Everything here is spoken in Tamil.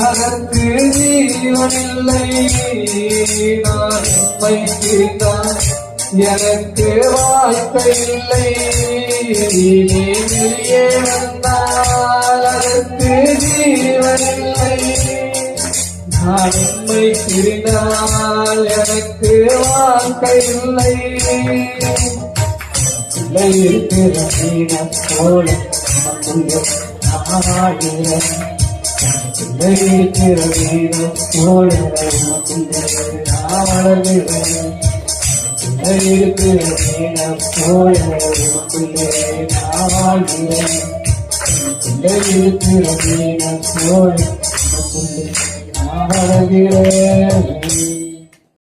அதற்கு ஜீவனில்லை நான் உண்மை பிரிந்தான் எனக்கு வாழ்க்கை இல்லை நீ வெளியே வந்தால் அதற்கு ஜீவனில்லை நான் பிரிந்தால் எனக்கு வாழ்க்கை இல்லை. இல்லை இருக்கிற நீனம் போல நமக்குள்ளே நாடுகிறேன் இல்லை இருக்கிற நீனம் போல வளர்கிறேன் இருக்கிற நீனம் போல நான் வாழ்கிறேன் இருக்கிற போல நமக்குள்ளே நான் வளர்கிறேன்